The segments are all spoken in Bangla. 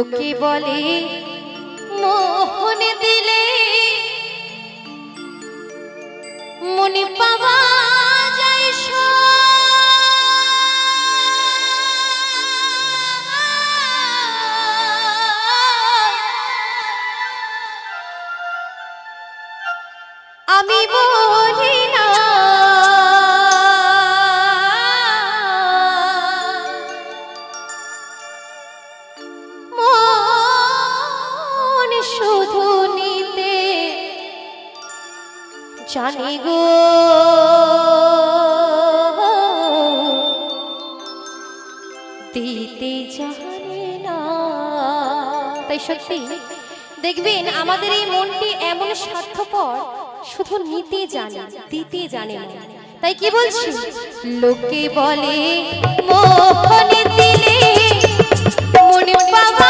লোকে বলে মোহন দিলে মনে পাওয়া আমি বলি জানি গো। দিতে জানি না। তাই সত্যি দেখবেন আমাদের এই মনটি এমন স্বার্থপর শুধু নিতে জানে দিতে জানে না তাই কি বলছি? লোকে বলে মোহনে দিলে মনে পাওয়া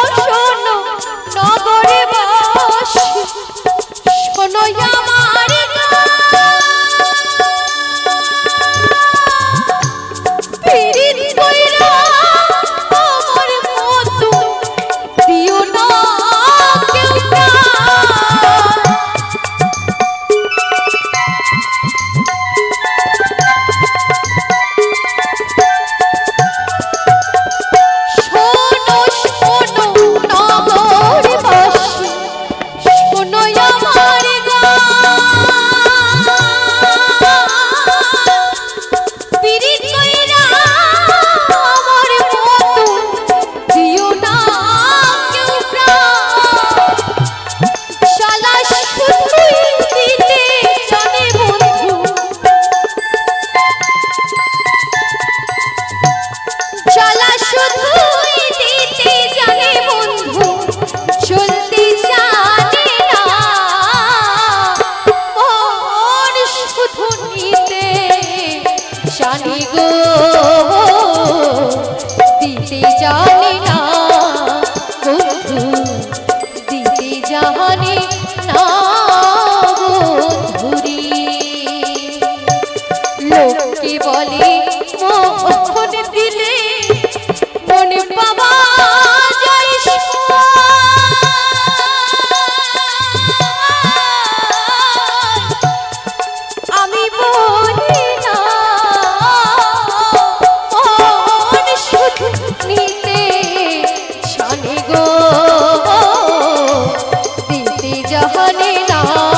和你闹。